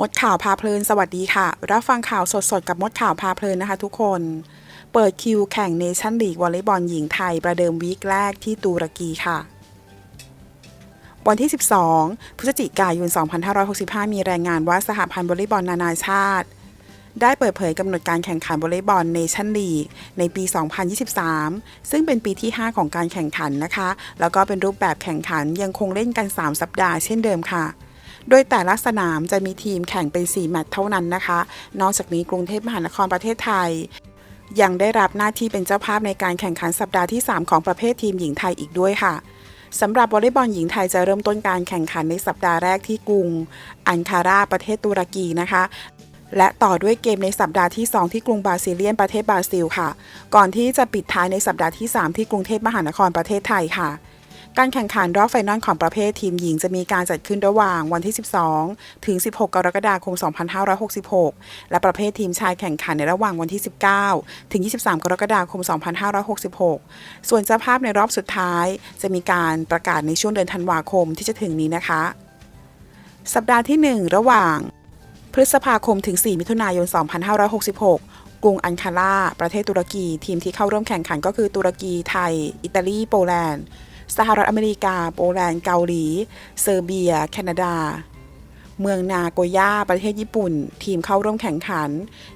มดข่าวพาเพลินสวัสดีค่ะ รับฟังข่าวสดๆ กับมดข่าวพาเพลินนะคะทุกคน เปิดคิวแข่งเนชั่นลีกวอลเลย์บอลหญิงไทย ประเดิมวีคแรกที่ตุรกีค่ะ วันที่ 12 พฤศจิกายน 2565 มีรายงานว่าสหพันธ์วอลเลย์บอลนานาชาติ ได้เปิดเผยกำหนดการแข่งขันวอลเลย์บอลเนชั่นลีกในปี 2023 ซึ่งเป็นปีที่ 5 ของการแข่งขันนะคะ แล้วก็เป็นรูปแบบแข่งขันยังคงเล่นกัน 3 สัปดาห์เช่นเดิมค่ะ โดยแต่ละสนามจะมีทีมแข่งเป็น 4 แมตช์เท่านั้นนะคะ นอกจากนี้กรุงเทพมหานครประเทศไทย ยังได้รับหน้าที่เป็นเจ้าภาพในการแข่งขันสัปดาห์ที่ 3 ของประเภททีมหญิงไทยอีกด้วยค่ะสำหรับวอลเลย์บอลหญิงไทยจะเริ่มต้นการแข่งขันในสัปดาห์แรกที่กรุง อันคาราประเทศตุรกีนะคะและต่อด้วยเกมในสัปดาห์ที่ 2 ที่กรุงบราซิเลียนประเทศบราซิลค่ะ ก่อนที่จะปิดท้ายในสัปดาห์ที่ 3 ที่กรุงเทพมหานครประเทศไทยค่ะ การแข่งขันรอบไฟนอลของประเภททีมหญิงจะมีการจัดขึ้นระหว่างวันที่ 12 ถึง 16 กรกฎาคม 2566 และประเภททีมชายแข่งขันในระหว่างวันที่ 19 ถึง 23 กรกฎาคม 2566 ส่วนเจ้าภาพในรอบสุดท้าย จะมีการประกาศในช่วงเดือนธันวาคมที่จะถึงนี้นะคะ สัปดาห์ที่ 1 ระหว่าง พฤษภาคมถึง 4 มิถุนายน 2566กรุงอันคาราประเทศตุรกี ทีมที่เข้าร่วมแข่งขันก็คือตุรกีไทย อิตาลี โปแลนด์ สหรัฐอเมริกา โปแลนด์เกาหลี เซอร์เบีย แคนาดา เมืองนาโกย่า ประเทศญี่ปุ่น ทีมเข้าร่วมแข่งขัน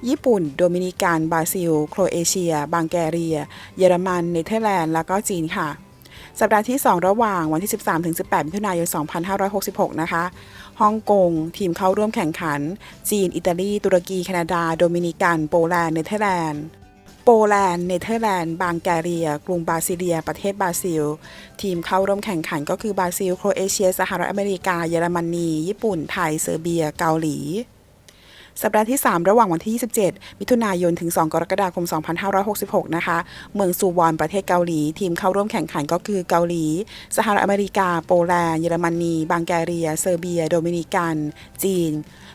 ญี่ปุ่น โดมินิกันบราซิล โครเอเชีย บังแกเรีย เยอรมัน เนเธอร์แลนด์ แล้วก็จีนค่ะสัปดาห์ที่ 2 ระหว่างวันที่ 13 ถึง 18 มิถุนายน 2566 นะคะ ฮ่องกง ทีมเข้าร่วมแข่งขัน จีน อิตาลี ตุรกี แคนาดา โดมินิกัน โปแลนด์ เนเธอร์แลนด์ โปแลนด์ เนเธอร์แลนด์ บางแกเรีย กรุงบราซิเลีย ประเทศบราซิล ทีมเข้าร่วมแข่งขันก็คือบราซิล โครเอเชีย สหรัฐอเมริกา เยอรมนี ญี่ปุ่น ไทย เซอร์เบีย เกาหลี สัปดาห์ที่ 3 ระหว่างวันที่ 27 มิถุนายนถึง 2 กรกฎาคม 2566 นะคะ เมืองซูวอนประเทศเกาหลี ทีมเข้าร่วมแข่งขันก็คือเกาหลี สหรัฐอเมริกา โปแลนด์ เยอรมนีบางแกเรีย เซอร์เบีย โดมินิกัน จีน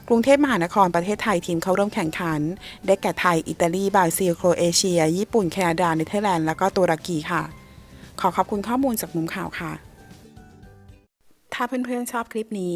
กรุงเทพมหานครประเทศไทยทีมเข้าร่วมแข่งขัน ได้แก่ไทย อิตาลี บราซิล โครเอเชีย ญี่ปุ่น แคนาดา เนเธอร์แลนด์ แล้วก็ตุรกีค่ะ ขอขอบคุณข้อมูลจากมุมข่าวค่ะ ถ้าเพื่อนๆชอบคลิปนี้